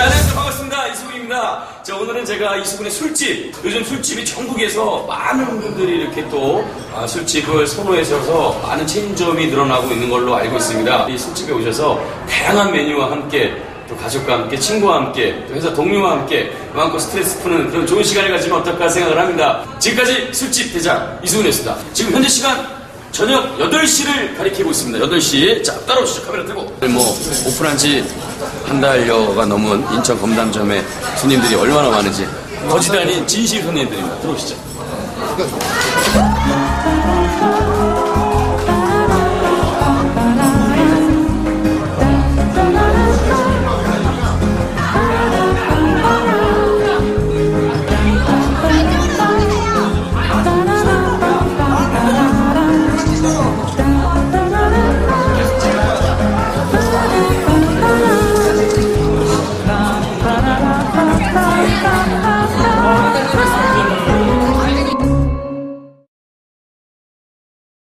자, 안녕하세요. 반갑습니다. 이수근입니다. 자, 오늘은 제가 이수근의 술집, 요즘 술집이 전국에서 많은 분들이 이렇게 또 아, 술집을 선호해서 많은 체인점이 늘어나고 있는 걸로 알고 있습니다. 이 술집에 오셔서 다양한 메뉴와 함께 또 가족과 함께 친구와 함께 또 회사 동료와 함께 마음껏 스트레스 푸는 그런 좋은 시간을 가지면 어떨까 생각을 합니다. 지금까지 술집 대장 이수근이었습니다. 지금 현재 시간 저녁 8시를 가리키고 있습니다. 8시. 자, 따라오시죠. 카메라 들고. 뭐, 오픈한 지 한 달여가 넘은 인천 검담점에 손님들이 얼마나 많은지. 거짓 아닌 진실 손님들입니다. 들어오시죠. Oh,